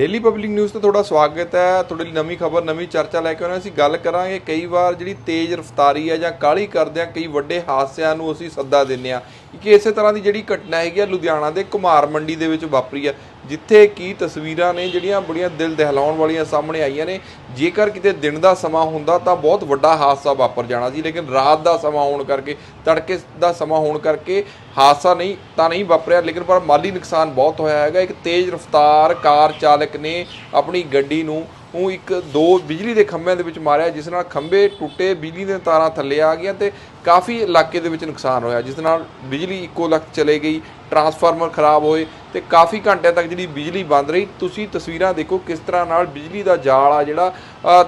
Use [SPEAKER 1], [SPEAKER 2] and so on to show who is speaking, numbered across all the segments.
[SPEAKER 1] Daily public news ਤੇ ਤੁਹਾਡਾ ਸਵਾਗਤ ਹੈ। ਤੁਹਾਡੇ ਲਈ ਨਵੀਂ ਖਬਰ, ਨਵੀਂ ਚਰਚਾ ਲੈ ਕੇ ਆਉਣਾ ਅਸੀਂ ਗੱਲ ਕਰਾਂਗੇ ਕਈ ਵਾਰ ਜਿਹੜੀ ਤੇਜ਼ ਰਫ਼ਤਾਰੀ ਹੈ ਜਾਂ ਕਾਹਲੀ ਕਰਦੇ ਆ, ਕਈ ਵੱਡੇ ਹਾਦਸਿਆਂ ਨੂੰ ਅਸੀਂ ਸੱਦਾ ਦਿੰਨੇ ਆ ਕਿ ਇਸੇ ਤਰ੍ਹਾਂ ਦੀ ਜਿਹੜੀ ਘਟਨਾ ਹੈਗੀ ਆ ਲੁਧਿਆਣਾ ਦੇ ਕੁਮਾਰ ਮੰਡੀ ਦੇ ਵਿੱਚ ਵਾਪਰੀ ਆ, ਜਿੱਥੇ ਕੀ ਤਸਵੀਰਾਂ ਨੇ ਜਿਹੜੀਆਂ ਬੜੀਆਂ ਦਿਲ ਦਹਿਲਾਉਣ ਵਾਲੀਆਂ ਸਾਹਮਣੇ ਆਈਆਂ ਨੇ। ਜੇਕਰ ਕਿਤੇ ਦਿਨ ਦਾ ਸਮਾਂ ਹੁੰਦਾ ਤਾਂ ਬਹੁਤ ਵੱਡਾ ਹਾਦਸਾ ਵਾਪਰ ਜਾਣਾ ਸੀ, ਲੇਕਿਨ ਰਾਤ ਦਾ ਸਮਾਂ ਹੋਣ ਕਰਕੇ, ਤੜਕੇ ਦਾ ਸਮਾਂ ਹੋਣ ਕਰਕੇ ਹਾਦਸਾ ਨਹੀਂ, ਤਾਂ ਨਹੀਂ ਵਾਪਰਿਆ। ਲੇਕਿਨ ਪਰ ਮਾਲੀ ਨੁਕਸਾਨ ਬਹੁਤ ਹੋਇਆ ਹੈਗਾ। ਇੱਕ ਤੇਜ਼ ਰਫ਼ਤਾਰ ਕਾਰ ਚਾਲਕ ਨੇ ਆਪਣੀ ਗੱਡੀ ਨੂੰ ਉਹ ਇੱਕ ਦੋ ਬਿਜਲੀ ਦੇ ਖੰਭਿਆਂ ਦੇ ਵਿੱਚ ਮਾਰਿਆ, ਜਿਸ ਨਾਲ ਖੰਭੇ ਟੁੱਟੇ, ਬਿਜਲੀ ਦੀਆਂ ਤਾਰਾਂ ਥੱਲੇ ਆ ਗਈਆਂ ਤੇ ਕਾਫੀ ਇਲਾਕੇ ਦੇ ਵਿੱਚ ਨੁਕਸਾਨ ਹੋਇਆ, ਜਿਸ ਨਾਲ ਬਿਜਲੀ ਇੱਕੋ ਲੱਖ ਚਲੇ ਗਈ, ਟਰਾਂਸਫਾਰਮਰ ਖਰਾਬ ਹੋਏ ਤੇ ਕਾਫੀ ਘੰਟਿਆਂ ਤੱਕ ਜਿਹੜੀ ਬਿਜਲੀ ਬੰਦ ਰਹੀ। ਤੁਸੀਂ ਤਸਵੀਰਾਂ ਦੇਖੋ ਕਿਸ ਤਰ੍ਹਾਂ ਨਾਲ ਬਿਜਲੀ ਦਾ ਜਾਲ ਆ ਜਿਹੜਾ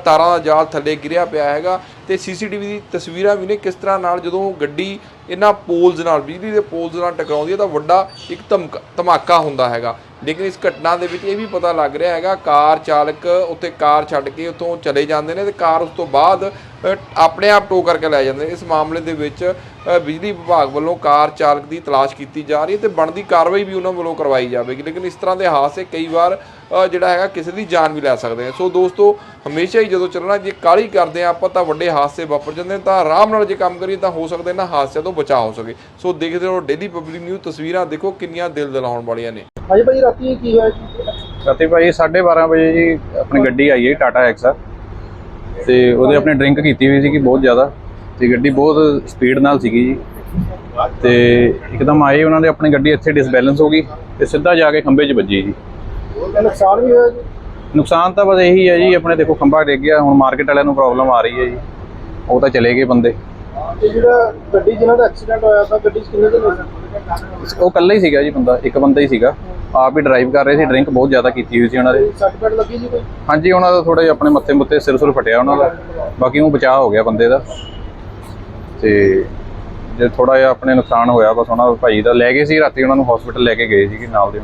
[SPEAKER 1] ਤਾਰਾਂ ਦਾ ਜਾਲ ਥੱਲੇ ਗਿਰਿਆ ਪਿਆ ਹੈਗਾ। ਤੇ ਸੀਸੀਟੀਵੀ ਦੀ ਤਸਵੀਰਾਂ ਵੀ ਨੇ ਕਿਸ ਤਰ੍ਹਾਂ ਨਾਲ ਜਦੋਂ ਗੱਡੀ ਇਹਨਾਂ ਪੋਲਸ ਨਾਲ, ਬਿਜਲੀ ਦੇ ਪੋਲਸ ਨਾਲ ਟਕਰਾਉਂਦੀ ਹੈ ਤਾਂ ਵੱਡਾ ਇੱਕ ਧਮਕ- ਧਮਾਕਾ ਹੁੰਦਾ ਹੈਗਾ। ਲੇਕਿਨ ਇਸ ਘਟਨਾ ਦੇ ਵਿੱਚ ਇਹ ਵੀ ਪਤਾ ਲੱਗ ਰਿਹਾ ਹੈਗਾ, ਕਾਰ ਚਾਲਕ ਉੱਥੇ ਕਾਰ ਛੱਡ ਕੇ ਉੱਥੋਂ ਚਲੇ ਜਾਂਦੇ ਨੇ ਤੇ ਕਾਰ ਉਸ ਤੋਂ ਬਾਅਦ ਆਪਣੇ ਆਪ ਟੋ ਕਰਕੇ ਲੈ ਜਾਂਦੇ ਨੇ। ਇਸ ਮਾਮਲੇ ਦੇ ਵਿੱਚ ਬਿਜਲੀ ਵਿਭਾਗ ਵੱਲੋਂ ਕਾਰ ਚਾਲਕ ਦੀ ਤਲਾਸ਼ ਕੀਤੀ ਜਾ ਰਹੀ ਹੈ ਤੇ ਬਣਦੀ ਕਾਰਵਾਈ ਵੀ ਉਹਨਾਂ ਵੱਲੋਂ ਕਰਵਾਈ ਜਾਵੇਗੀ। ਲੇਕਿਨ ਇਸ ਤਰ੍ਹਾਂ ਦੇ ਹਾਦਸੇ ਕਈ ਵਾਰ ਜਿਹੜਾ ਹੈਗਾ, ਕਿਸੇ ਦੀ ਜਾਨ ਵੀ ਲੈ ਸਕਦੇ ਆ ਸੋ ਦੋਸਤੋ, ਹਮੇਸ਼ਾ ਹੀ ਜਦੋਂ ਚੱਲਣਾ, ਜੇ ਕਾਹਲੀ ਕਰਦੇ ਆ ਆਪਾਂ ਤਾਂ ਵੱਡੇ ਹਾਦਸੇ ਵਾਪਰ ਜਾਂਦੇ ਨੇ ਤਾਂ ਆਰਾਮ ਨਾਲ ਜੇ ਕੰਮ ਕਰੀਏ ਤਾਂ ਹੋ ਸਕਦਾ ਇਹਨਾਂ ਹਾਦਸਿਆਂ ਤੋਂ ਬਚਾਅ ਹੋ ਸਕੇ। ਸੋ ਦੇਖਦੇ ਰਹੋ ਡੇਲੀ ਪਬਲਿਕ ਨਿਊਜ਼ ਤਸਵੀਰਾਂ ਦੇਖੋ ਕਿੰਨੀਆਂ ਦਿਲ ਦਿਲਾਉਣ ਵਾਲੀਆਂ ਨੇ।
[SPEAKER 2] ਹਾਂਜੀ ਭਾਈ ਰਾਤੀ ਕੀ ਹੋਇਆ ਜੀ?
[SPEAKER 3] ਰਾਤੀ ਭਾਈ 12:30 ਵਜੇ ਜੀ ਆਪਣੀ ਗੱਡੀ ਆਈ ਹੈ ਟਾਟਾ ਐਕਸਾ ਤੇ ਉਹਦੇ ਆਪਣੇ ਡਰਿੰਕ ਕੀਤੀ ਹੋਈ ਸੀਗੀ ਬਹੁਤ ਜ਼ਿਆਦਾ। ਤੇ ਗੱਡੀ ਬਹੁਤ ਸਪੀਡ ਨਾਲ ਸੀਗੀ ਜੀ। ਤੇ ਇੱਕਦਮ ਆਏ ਉਹਨਾਂ ਦੇ ਆਪਣੀ ਗੱਡੀ ਇੱਥੇ ਡਿਸਬੈਲੈਂਸ ਹੋ ਗਈ ਤੇ ਸਿੱਧਾ ਜਾ ਕੇ ਖੰਭੇ 'ਚ ਵੱਜੀ ਜੀ।
[SPEAKER 2] ਨੁਕਸਾਨ ਵੀ ਹੋਇਆ ਜੀ?
[SPEAKER 3] ਨੁਕਸਾਨ ਤਾਂ ਬਸ ਇਹੀ ਹੈ ਜੀ ਆਪਣੇ ਦੇਖੋ ਖੰਭਾ ਡਿੱਗ ਗਿਆ ਹੁਣ ਮਾਰਕੀਟ ਵਾਲਿਆਂ ਨੂੰ ਪ੍ਰੋਬਲਮ ਆ ਰਹੀ ਹੈ ਜੀ। ਉਹ ਤਾਂ ਚਲੇ ਗਏ ਬੰਦੇ।
[SPEAKER 2] ਤੇ ਜਿਹੜਾ ਗੱਡੀ ਜਿਨ੍ਹਾਂ ਦਾ ਐਕਸੀਡੈਂਟ ਹੋਇਆ ਤਾਂ ਗੱਡੀ 'ਚ ਕਿੰਨੇ ਜਣੇ ਸੀ?
[SPEAKER 3] ਉਹ ਇਕੱਲਾ ਹੀ ਸੀਗਾ ਜੀ ਬੰਦਾ ਇੱਕ ਬੰਦਾ ਹੀ ਸੀਗਾ। ਆਪ ਹੀ ਡਰਾਈਵ ਕਰ ਰਹੇ ਸੀ ਡਰਿੰਕ ਬਹੁਤ ਜ਼ਿਆਦਾ ਕੀਤੀ ਹੋਈ ਸੀ ਉਹਨਾਂ ਦੇ।
[SPEAKER 2] ਸੱਟ ਪੈਟ ਲੱਗੀ ਜੀ ਕੋਈ?
[SPEAKER 3] ਹਾਂਜੀ ਉਹਨਾਂ ਦਾ ਥੋੜਾ ਜਿਹਾ ਆਪਣੇ ਮੱਥੇ ਮੁੱਤੇ ਸਿਰ ਸੁਰ ਫਟਿਆ ਉਹਨਾਂ ਦਾ। ਬਾਕੀ ਉਹ ਬਚਾਅ ਹੋ ਗਿਆ ਬੰਦੇ ਦਾ। ਤੇ ਜੇ ਥੋੜਾ ਜਿਹਾ ਆਪਣੇ ਨੁਕਸਾਨ ਹੋਇਆ ਬਸ ਉਹਨਾਂ ਦਾ ਭਾਈ ਦਾ ਲੈ ਗਏ ਸੀ ਰਾਤੀ ਉਹਨਾਂ ਨੂੰ ਹਸਪੀਟਲ ਲੈ ਕੇ ਗਏ ਸੀਗੇ ਨਾਲ ਦੇ